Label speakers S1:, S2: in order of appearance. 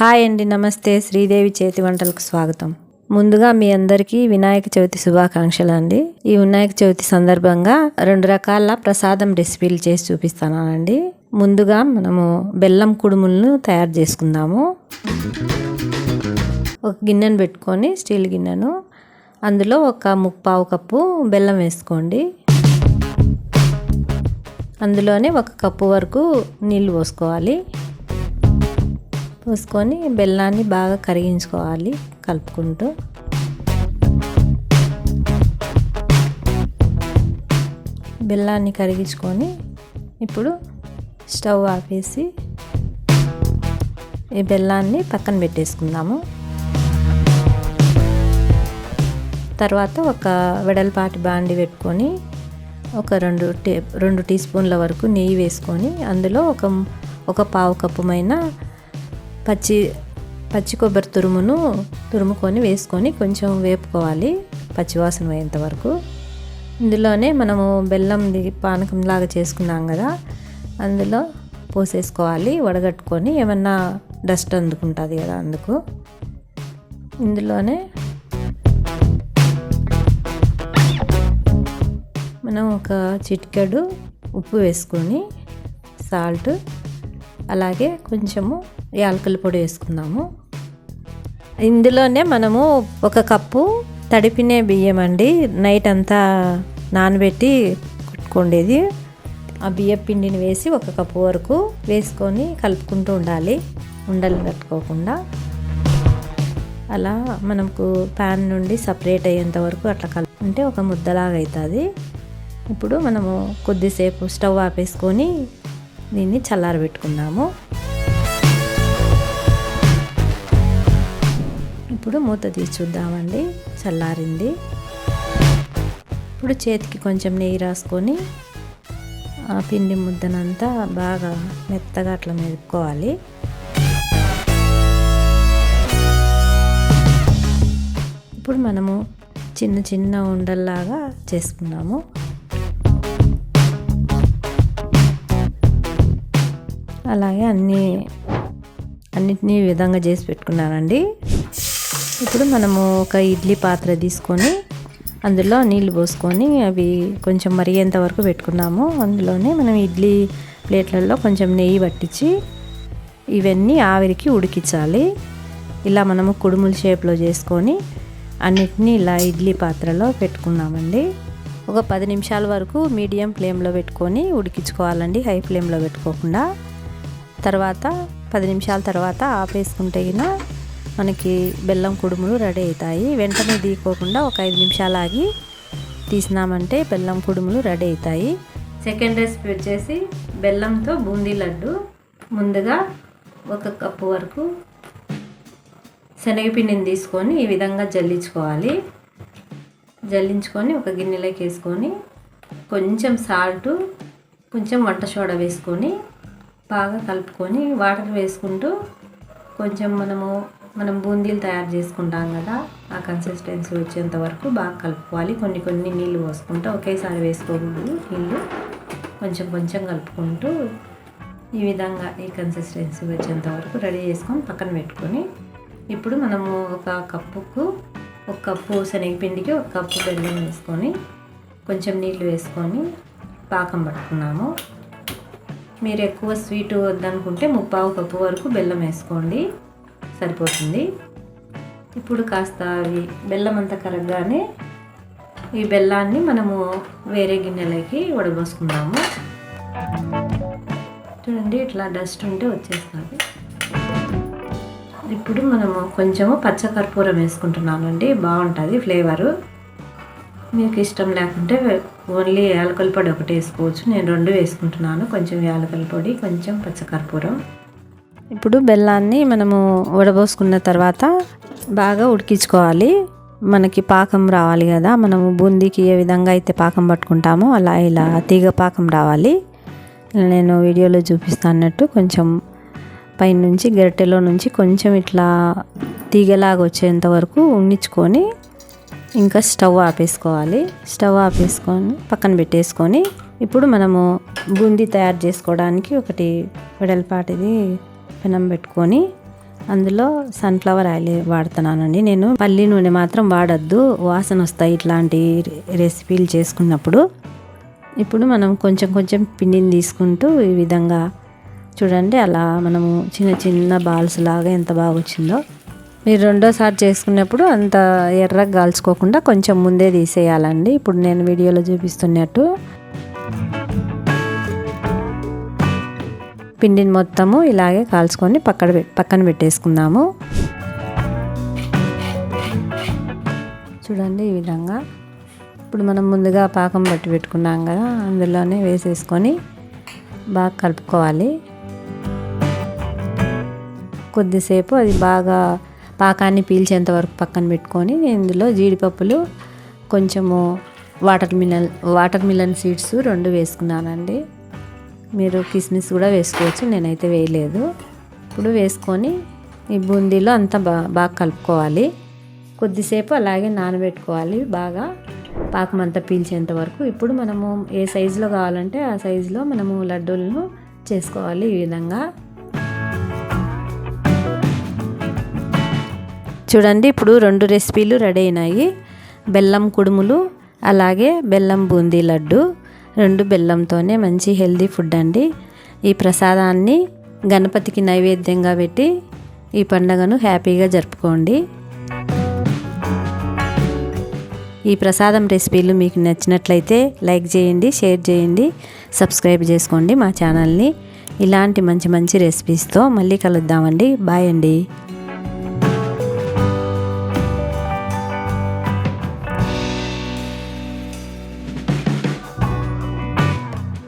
S1: Hi అండి నమస్తే. శ్రీదేవి చేతి వంటలకు స్వాగతం. ముందుగా మీ అందరికీ వినాయక చవితి శుభాకాంక్షలు అండి. ఈ వినాయక చవితి సందర్భంగా రెండు రకాల ప్రసాదం రెసిపీలు చేసి చూపిస్తానండి. ముందుగా మనము బెల్లం కుడుములను తయారు చేసుకుందాము. ఒక గిన్నెను పెట్టుకొని స్టీల్ గిన్నెను. అందులో ఒక ముప్పావు కప్పు బెల్లం వేసుకోండి. అందులోనే ఒక కప్పు వరకు నీళ్ళు పోసుకోవాలి. పోసుకొని బెల్లాన్ని బాగా కరిగించుకోవాలి కలుపుకుంటూ. బెల్లాన్ని కరిగించుకొని ఇప్పుడు స్టవ్ ఆపేసి ఈ బెల్లాన్ని పక్కన పెట్టేసుకుందాము. తర్వాత ఒక వెడల్పాటి బాండి పెట్టుకొని ఒక రెండు టీ రెండు టీ స్పూన్ల వరకు నెయ్యి వేసుకొని అందులో ఒక ఒక పావు కప్పుమైన పచ్చి పచ్చి కొబ్బరి తురుమును తురుముకొని వేసుకొని కొంచెం వేపుకోవాలి పచ్చివాసన పోయేంత వరకు. ఇందులోనే మనము బెల్లం పానకంలాగా చేసుకున్నాం కదా అందులో పోసేసుకోవాలి వడగట్టుకొని ఏమన్నా డస్ట్ అందుకుంటుంది కదా అందుకు. ఇందులోనే మనం ఒక చిటికెడు ఉప్పు వేసుకొని సాల్ట్ అలాగే కొంచెము యాలకుల పొడి వేసుకుందాము. ఇందులోనే మనము ఒక కప్పు తడిపినే బియ్యం అండి. నైట్ అంతా నానబెట్టి కుట్టుకోండేది. ఆ బియ్యం పిండిని వేసి ఒక కప్పు వరకు వేసుకొని కలుపుకుంటూ ఉండాలి. ఉండలు కట్టుకోకుండా. అలా మనకు ప్యాన్ నుండి సపరేట్ అయ్యేంత వరకు అట్లా కలుపుకుంటే ఒక ముద్దలాగా అవుతుంది ఇప్పుడు మనము కొద్దిసేపు స్టవ్ ఆపేసుకొని దీన్ని చల్లారబెట్టుకుందాము. ఇప్పుడు మూత తీసి చూద్దామండి. చల్లారింది. ఇప్పుడు చేతికి కొంచెం నెయ్యి రాసుకొని ఆ పిండి ముద్దనంతా బాగా మెత్తగా అట్లా మెదుపుకోవాలి. ఇప్పుడు మనము చిన్న చిన్న ఉండల్లాగా చేసుకున్నాము అలాగే అన్నీ అన్నిటినీ ఈ విధంగా చేసి పెట్టుకున్నానండి. ఇప్పుడు మనము ఒక ఇడ్లీ పాత్ర తీసుకొని అందులో నీళ్ళు పోసుకొని అవి కొంచెం మరిగేంత వరకు పెట్టుకున్నాము. అందులోనే మనం ఇడ్లీ ప్లేట్లలో కొంచెం నెయ్యి పట్టించి ఇవన్నీ ఆవిరికి ఉడికించాలి. ఇలా మనము కుడుముల షేప్లో చేసుకొని అన్నిటినీ ఇలా ఇడ్లీ పాత్రలో పెట్టుకున్నామండి. ఒక పది నిమిషాల వరకు మీడియం ఫ్లేమ్లో పెట్టుకొని ఉడికించుకోవాలండి హై ఫ్లేమ్లో పెట్టుకోకుండా. తర్వాత పది నిమిషాల తర్వాత ఆపేసుకుంటే మనకి బెల్లం కుడుములు రెడీ అవుతాయి వెంటనే తీయకోకుండా ఒక ఐదు నిమిషాలు ఆగి తీసినామంటే బెల్లం కుడుములు రెడీ అవుతాయి సెకండ్ రెసిపీ వచ్చేసి బెల్లంతో బూందీ లడ్డు. ముందుగా ఒక కప్పు వరకు శనగపిండిని తీసుకొని ఈ విధంగా జల్లించుకోవాలి. జల్లించుకొని ఒక గిన్నెలోకి వేసుకొని కొంచెం సాల్టు కొంచెం వంట సోడా వేసుకొని బాగా కలుపుకొని వాటర్ వేసుకుంటూ కొంచెం మనము మనం బూందీలు తయారు చేసుకుంటాం కదా ఆ కన్సిస్టెన్సీ వచ్చేంత వరకు బాగా కలుపుకోవాలి. కొన్ని కొన్ని నీళ్ళు పోసుకుంటూ ఒకేసారి వేసుకోకూడదు. నీళ్ళు కొంచెం కొంచెం కలుపుకుంటూ ఈ విధంగా ఈ కన్సిస్టెన్సీ వచ్చేంత వరకు రెడీ చేసుకొని పక్కన పెట్టుకొని ఇప్పుడు మనము ఒక కప్పుకు ఒక కప్పు శనగపిండికి ఒక కప్పు బెల్లం వేసుకొని కొంచెం నీళ్ళు వేసుకొని పాకం పట్టుకున్నాము. మీరు ఎక్కువ స్వీట్ వద్దనుకుంటే ముప్పావు కప్పు వరకు బెల్లం వేసుకోండి. సరిపోతుంది. ఇప్పుడు కాస్త అవి బెల్లం అంతా కరగగానే ఈ బెల్లాన్ని మనము వేరే గిన్నెలోకి వడబోసుకుందాము. చూడండి ఇట్లా డస్ట్ ఉంటే వచ్చేస్తుంది. ఇప్పుడు మనము కొంచెము పచ్చకర్పూరం వేసుకుంటున్నామండి బాగుంటుంది ఫ్లేవరు. మీకు ఇష్టం లేకుంటే ఓన్లీ యాలకల పొడి ఒకటి వేసుకోవచ్చు. నేను రెండు వేసుకుంటున్నాను. కొంచెం యాలకల పొడి కొంచెం పచ్చకర్పూరం. ఇప్పుడు బెల్లాన్ని మనము ఉడబోసుకున్న తర్వాత బాగా ఉడికించుకోవాలి. మనకి పాకం రావాలి కదా. మనము బూందీకి ఏ విధంగా అయితే పాకం పట్టుకుంటామో అలా ఇలా తీగ పాకం రావాలి. నేను వీడియోలో చూపిస్తాన్నట్టు కొంచెం పైనుంచి గరిటెలో నుంచి కొంచెం ఇట్లా తీగలాగా వచ్చేంత వరకు ఉండించుకొని ఇంకా స్టవ్ ఆపేసుకోవాలి. స్టవ్ ఆపేసుకొని పక్కన పెట్టేసుకొని ఇప్పుడు మనము బూందీ తయారు చేసుకోవడానికి ఒకటి వెడల్పాటిది పెనం పెట్టుకొని అందులో సన్ఫ్లవర్ ఆయిల్ వాడుతున్నానండి. నేను పల్లి నూనె మాత్రం వాడద్దు. వాసన వస్తాయి ఇట్లాంటి రెసిపీలు చేసుకున్నప్పుడు. ఇప్పుడు మనం కొంచెం కొంచెం పిండిని తీసుకుంటూ ఈ విధంగా చూడండి అలా మనము చిన్న చిన్న బాల్స్ లాగా ఎంత బాగా వచ్చిందో మీరు రెండోసారి చేసుకున్నప్పుడు అంత ఎర్రగా కాల్చుకోకుండా కొంచెం ముందే తీసేయాలండి. ఇప్పుడు నేను వీడియోలో చూపిస్తున్నట్టు. పిండిని మొత్తము ఇలాగే కాల్చుకొని పక్కన పె- పక్కన పెట్టేసుకుందాము. చూడండి ఈ విధంగా. ఇప్పుడు మనం ముందుగా పాకం పట్టి పెట్టుకున్నాం కదా అందులోనే వేసేసుకొని బాగా కలుపుకోవాలి. కొద్దిసేపు అది బాగా పాకాన్ని పీల్చేంత వరకు పక్కన పెట్టుకొని ఇందులో జీడిపప్పులు కొంచెము watermelon watermelon seeds రెండు వేసుకున్నానండి. మీరు కిస్మిస్ కూడా వేసుకోవచ్చు నేనైతే వేయలేదు. ఇప్పుడు వేసుకొని ఈ బూందీలో అంతా బా బాగా కలుపుకోవాలి. కొద్దిసేపు అలాగే నానబెట్టుకోవాలి బాగా పాకం అంతా పీల్చేంత వరకు. ఇప్పుడు మనము ఏ సైజులో కావాలంటే ఆ సైజులో మనము లడ్డూలను చేసుకోవాలి ఈ విధంగా. చూడండి ఇప్పుడు రెండు రెసిపీలు రెడీ అయినాయి. బెల్లం కుడుములు అలాగే బెల్లం బూందీ లడ్డు రెండు బెల్లంతోనే మంచి హెల్దీ ఫుడ్ అండి. ఈ ప్రసాదాన్ని గణపతికి నైవేద్యంగా పెట్టి ఈ పండుగను హ్యాపీగా జరుపుకోండి. ఈ ప్రసాదం రెసిపీలు మీకు నచ్చినట్లయితే లైక్ చేయండి షేర్ చేయండి సబ్స్క్రైబ్ చేసుకోండి మా ఛానల్ని. ఇలాంటి మంచి మంచి రెసిపీస్తో మళ్ళీ కలుద్దామండి. బాయ్ అండి.